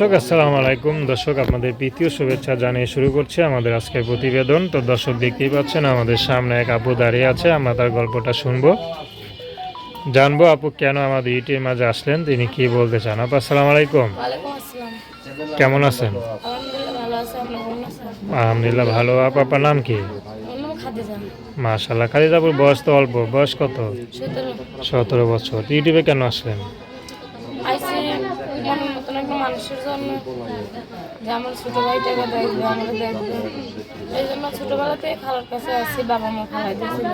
দর্শক আসসালামু আলাইকুম। দর্শক আপনাদের প্রীতীয় শুভেচ্ছা জানিয়ে শুরু করছি আমাদের আজকের প্রতিবেদন। তো দর্শক দেখতেই পাচ্ছেন আমাদের সামনে এক আপু দাঁড়িয়ে আছে আমরা তার গল্পটা শুনব। জানব আপু কেন আমাদের ইউটিউবের মাঝে আসলেন তিনি কি বলতে চান? আপু আসসালামু আলাইকুম। কেমন আছেন? আলহামদুলিল্লাহ ভালো আপু আপনার নাম কি? মাশাল্লাহ খালিদাপুর বয়স তো অল্প বয়স কত? সতেরো বছর। ইউটিউবে কেন আসলেন? মনের মতন একটা মানুষের জন্য যে আমার ছোট ভাইটাকে দেখবে আমাকে দেখবে। এই জন্য ছোটবেলাতে খালার কাছে আসছি বাবা মা খালাই দিয়েছিল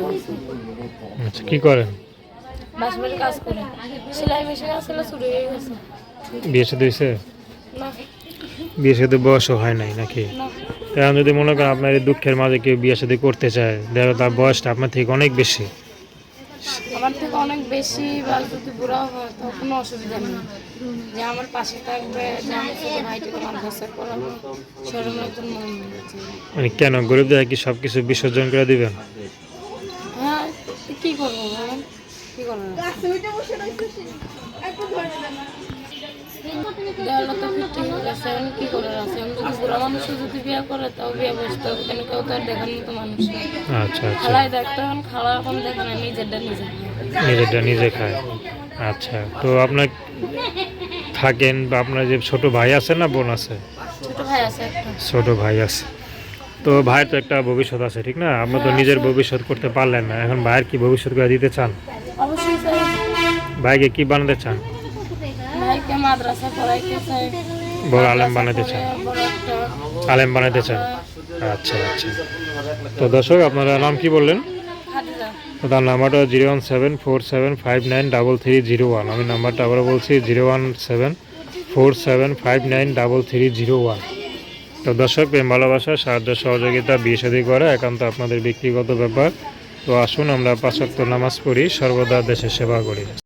আচ্ছা কি করেন? কাজ করে। সেলাই মেশিন আসলে হয়ে গেছে। বিয়ে সাথে হয়েছে? বিয়ে সাথে বয়সও হয় নাই নাকি? এখন যদি মনে করেন আপনার এই দুঃখের মাঝে কেউ বিয়ে সাথে করতে চায় দেখো তার বয়সটা আপনার থেকে অনেক বেশি। আমার থেকে অনেক বেশি বা যদি বুড়া হয় তো কোনো অসুবিধা নেই। যে আমার পাশে থাকবে যে আমার ছোট করাবো সেরকম একজন মন হচ্ছে মানে কেন? গরিবদের কি সব কিছু বিসর্জন করে দিবেন? হ্যাঁ কী কি করব বলেন? কি করব? দেওয়ালে তো ফিফটি হয়ে গেছে এখন কি করার আছে? এখন যদি বুড়া মানুষও যদি বিয়ে করে তাও বিয়ে বসতে হবে কেন কেউ তো আর দেখার মতো মানুষ আচ্ছা আচ্ছা। খালাই দেখতে এখন খালা এখন দেখে না নিজেরটা নিজে নিজেরটা নিজে খায়। আচ্ছা তো আপনার থাকেন বা আপনার যে ছোট ভাই আছে না বোন আছে? ছোট ভাই আছে ছোট ভাই আছে। তো ভাইয়ের তো একটা ভবিষ্যৎ আছে ঠিক না? আপনি তো নিজের ভবিষ্যৎ করতে পারলেন না এখন ভাইয়ের কি ভবিষ্যৎ করে দিতে চান? ভাইকে কি বানাতে চান? ভাইকে মাদ্রাসা পড়াইতে চাই। বড় আলেম বানাতে চান? আলেম বানাতে চান? আচ্ছা আচ্ছা। তো দর্শক আপনারা নাম কি বললেন? তার নাম্বারটা zero one seven four seven five nine double three zero one. আমি নাম্বারটা আবার বলছি zero one seven four seven five nine double three zero one. তো দর্শক প্রেম ভালোবাসা সাহায্য সহযোগিতা বিয়ে করা একান্ত আপনাদের ব্যক্তিগত ব্যাপার। তো আসুন আমরা পাঁচক্ত নামাজ পড়ি সর্বদা দেশের সেবা করি।